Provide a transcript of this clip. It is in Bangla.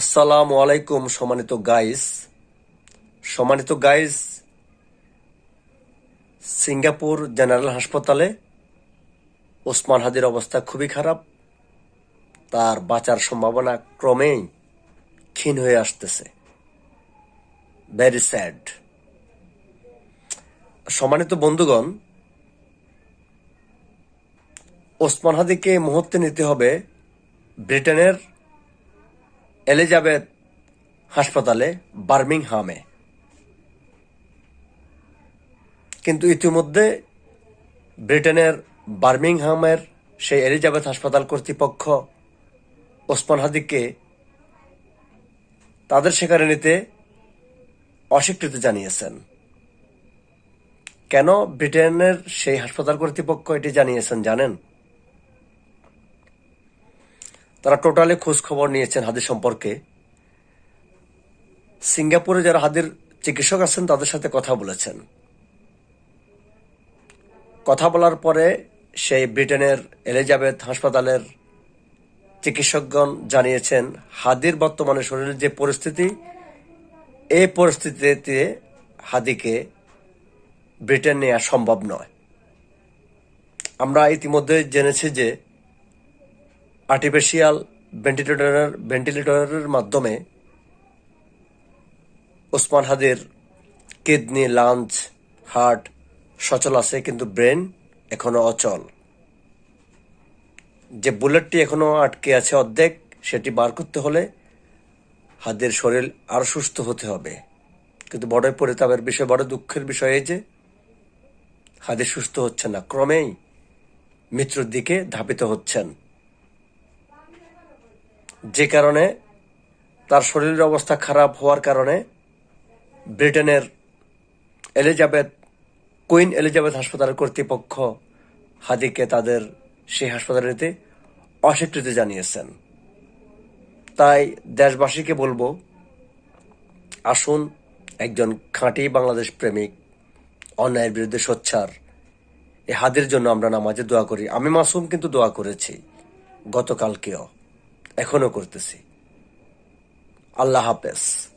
আসসালামু আলাইকুম, সম্মানিত গাইস। সম্মানিত গাইস, সিঙ্গাপুর জেনারেল হাসপাতালে ওসমান হাদির অবস্থা খুবই খারাপ। তার বাঁচার সম্ভাবনা ক্রমেই ক্ষীণ হয়ে আসতেছে। ভেরি স্যাড সম্মানিত বন্ধুগণ, ওসমান হাদিকে মুহূর্তে নিতে হবে ব্রিটেনের এলিজাবেথ হাসপাতালে বার্মিংহামে। কিন্তু ইতিমধ্যে ব্রিটেনের বার্মিংহামের সেই এলিজাবেথ হাসপাতাল কর্তৃপক্ষ ওসমান হাদিককে তাদের সেখানে নিতে অস্বীকৃতি জানিয়েছেন। কেন ব্রিটেনের সেই হাসপাতাল কর্তৃপক্ষ এটি জানিয়েছেন জানেন? তারা টোটালি খোঁজ খবর নিয়েছেন হাদির সম্পর্কে। সিঙ্গাপুরে যারা হাদির চিকিৎসক আছেন, তাদের সাথে কথা বলেছেন। কথা বলার পরে সেই ব্রিটেনের এলিজাবেথ হাসপাতালের চিকিৎসকগণ জানিয়েছেন, হাদির বর্তমানে শরীরের যে পরিস্থিতি এই পরিস্থিতিতে হাদিকে ব্রিটেন নেওয়া সম্ভব নয়। আমরা ইতিমধ্যে জেনেছি যে আর্টিফিশিয়াল ভেন্টিলেটরের ভেন্টিলেটরের মাধ্যমে ওসমান হাদের কিডনি লাঞ্চ হার্ট সচল আছে, কিন্তু ব্রেন এখনও অচল। যে বুলেটটি এখনও আটকে আছে অর্ধেক, সেটি বার করতে হলে হাদের শরীর আরও সুস্থ হতে হবে। কিন্তু বড় পরিতাপের বিষয়, বড় দুঃখের বিষয় এই যে, হাদের সুস্থ হচ্ছে না। ক্রমেই মৃত্যুর দিকে ধাপিত হচ্ছেন। যে কারণে তার শরীরের অবস্থা খারাপ হওয়ার কারণে ব্রিটেনের এলিজাবেথ, কুইন এলিজাবেথ হাসপাতালের কর্তৃপক্ষ হাদিকে তাদের সেই হাসপাতালে নিতে অস্বীকৃতি জানিয়েছেন। তাই দেশবাসীকে বলব, আসুন একজন খাঁটি বাংলাদেশ প্রেমিক, অন্যায়ের বিরুদ্ধে সোচ্চার এই হাদির জন্য আমরা নামাজে দোয়া করি। আমি মাসুম কিন্তু দোয়া করেছি, গতকালকেও। এখনও করতেছি। আল্লাহ হাফেজ।